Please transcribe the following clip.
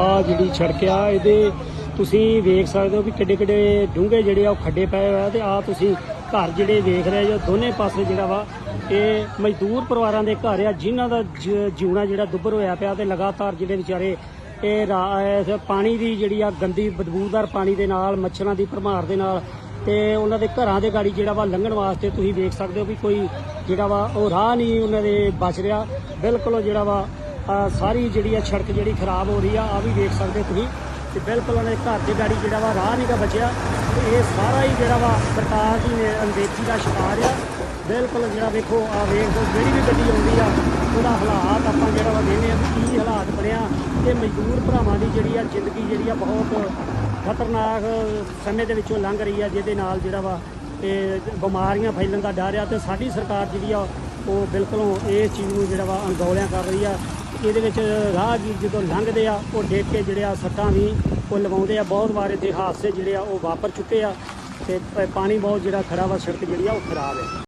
ਆ ਜਿਹੜੀ ਸੜਕ ਆ, ਇਹਦੇ ਤੁਸੀਂ ਵੇਖ ਸਕਦੇ ਹੋ ਵੀ ਕਿੱਡੇ ਕਿੱਡੇ ਡੂੰਘੇ ਜਿਹੜੇ ਆ ਉਹ ਖੱਡੇ ਪਏ ਹੋਏ ਆ ਤੇ ਆ ਤੁਸੀਂ ਘਰ ਜਿਹੜੇ ਵੇਖ ਰਹੇ ਜੋ ਦੋਨੇ ਪਾਸੇ ਜਿਹੜਾ ਵਾ, ਇਹ ਮਜ਼ਦੂਰ ਪਰਿਵਾਰਾਂ ਦੇ ਘਰ ਆ, ਜਿਨ੍ਹਾਂ ਦਾ ਜ- ਜਿਹੜਾ ਦੁੱਭਰ ਹੋਇਆ ਪਿਆ ਤੇ ਲਗਾਤਾਰ ਜਿਹੜੇ ਵਿਚਾਰੇ ਇਹ ਰਾ- ਇਸ ਪਾਣੀ ਦੀ ਜਿਹੜੀ ਆ ਗੰਦੀ ਬਦਬੂਦਾਰ ਪਾਣੀ ਦੇ ਨਾਲ, ਮੱਛਰਾਂ ਦੀ ਭਰਮਾਰ ਦੇ ਨਾਲ ਤੇ ਉਹਨਾਂ ਦੇ ਘਰਾਂ ਦੇ ਗਾੜੀ ਜਿਹੜਾ ਵਾ ਲੰਘਣ ਵਾਸਤੇ ਤੁਸੀਂ ਵੇਖ ਸਕਦੇ ਹੋ ਵੀ ਕੋਈ ਜਿਹੜਾ ਵਾ ਉਹ ਰਾਹ ਨਹੀਂ ਉਹਨਾਂ ਦੇ ਬਚ ਰਿਹਾ। ਬਿਲਕੁਲ ਉਹ ਜਿਹੜਾ ਵਾ ਸਾਰੀ ਜਿਹੜੀ ਆ ਸੜਕ ਜਿਹੜੀ ਖਰਾਬ ਹੋ ਰਹੀ ਆ ਆ ਵੀ ਦੇਖ ਸਕਦੇ ਤੁਸੀਂ ਤੇ ਬਿਲਕੁਲ ਉਹਨੇ ਘਰ ਦੇ ਗਾੜੀ ਜਿਹੜਾ ਵਾ ਰਾਹ ਨਹੀਂ ਗਾ ਬਚਿਆ। ਤੇ ਇਹ ਸਾਰਾ ਹੀ ਜਿਹੜਾ ਵਾ ਸਰਕਾਰ ਦੀ ਨੇ- ਅਣਦੇਖੀ ਦਾ ਸ਼ਿਕਾਰ ਆ। ਬਿਲਕੁਲ ਜਿਹੜਾ ਵੇਖੋ ਆ ਵੇਖੋ ਜਿਹੜੀ ਵੀ ਗੱਡੀ ਆਉਂਦੀ ਆ, ਉਹਦਾ ਹਾਲਾਤ ਆਪਾਂ ਜਿਹੜਾ ਵਾ ਦੇਖਦੇ ਆ ਕੀ ਹਾਲਾਤ ਬਣਿਆ। ਤੇ ਮਜ਼ਦੂਰ ਭਰਾਵਾਂ ਦੀ ਜਿਹੜੀ ਆ ਜ਼ਿੰਦਗੀ ਜਿਹੜੀ ਆ ਬਹੁਤ ਖਤਰਨਾਕ ਸਮੇਂ ਦੇ ਵਿੱਚੋਂ ਲੰਘ ਰਹੀ ਆ, ਜਿਹਦੇ ਨਾਲ ਜਿਹੜਾ ਵਾ ਇਹ ਬਿਮਾਰੀਆਂ ਫੈਲਣ ਦਾ ਡਰ ਆ। ਤੇ ਸਾਡੀ ਸਰਕਾਰ ਜਿਹੜੀ ਆ, ਉਹ ਬਿਲਕੁਲੋਂ ਇਸ ਚੀਜ਼ ਨੂੰ ਜਿਹੜਾ ਵਾ ਅਣਗੌਲਿਆਂ ਕਰ ਰਹੀ ਆ। ਇਹਦੇ ਵਿੱਚ ਰਾਹਗੀਰ ਜਦੋਂ ਲੰਘਦੇ ਆ, ਉਹ ਡੇਕ ਕੇ ਜਿਹੜੇ ਆ ਸੱਟਾਂ ਵੀ ਉਹ ਲਵਾਉਂਦੇ ਆ। ਬਹੁਤ ਵਾਰ ਇੱਥੇ ਹਾਦਸੇ ਜਿਹੜੇ ਆ ਉਹ ਵਾਪਰ ਚੁੱਕੇ ਆ ਤੇ ਪਾਣੀ ਬਹੁਤ ਜਿਹੜਾ ਖੜਾ ਵਾ, ਸੜਕ ਜਿਹੜੀ ਆ, ਉਹ ਖਰਾਬ ਹੈ।